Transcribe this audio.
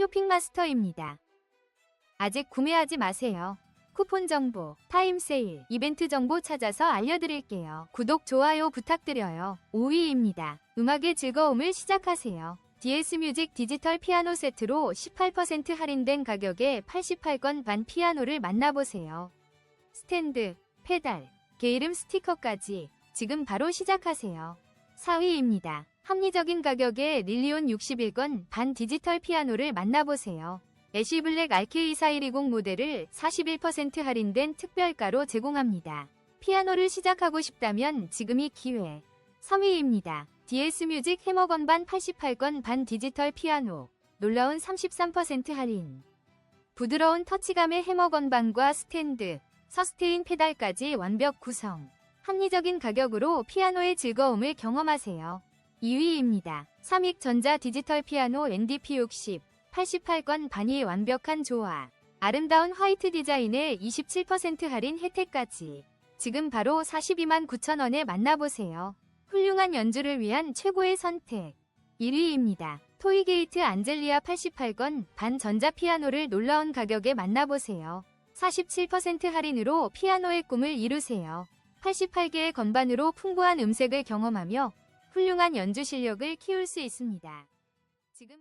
쇼핑마스터입니다. 아직 구매하지 마세요. 쿠폰 정보, 타임 세일, 이벤트 정보 찾아서 알려드릴게요. 구독, 좋아요 부탁드려요. 5위입니다. 음악의 즐거움을 시작하세요. DS 뮤직 디지털 피아노 세트로 18% 할인된 가격에 88건 반 피아노를 만나보세요. 스탠드, 페달, 게이름 스티커까지 지금 바로 시작하세요. 4위입니다. 합리적인 가격에 릴리온 61건 반 디지털 피아노를 만나보세요. 애쉬 블랙 RK4120 모델을 41% 할인된 특별가로 제공합니다. 피아노를 시작하고 싶다면 지금이 기회. 3위입니다. DS 뮤직 해머 건반 88건 반 디지털 피아노. 놀라운 33% 할인. 부드러운 터치감의 해머 건반과 스탠드, 서스테인 페달까지 완벽 구성. 합리적인 가격으로 피아노의 즐거움을 경험하세요. 2위입니다. 삼익 전자 디지털 피아노 NDP60 88건 반이 완벽한 조화. 아름다운 화이트 디자인에 27% 할인 혜택까지. 지금 바로 42만 9천원에 만나보세요. 훌륭한 연주를 위한 최고의 선택. 1위입니다. 토이게이트 안젤리아 88건 반 전자 피아노를 놀라운 가격에 만나보세요. 47% 할인으로 피아노의 꿈을 이루세요. 88개의 건반으로 풍부한 음색을 경험하며 훌륭한 연주 실력을 키울 수 있습니다. 지금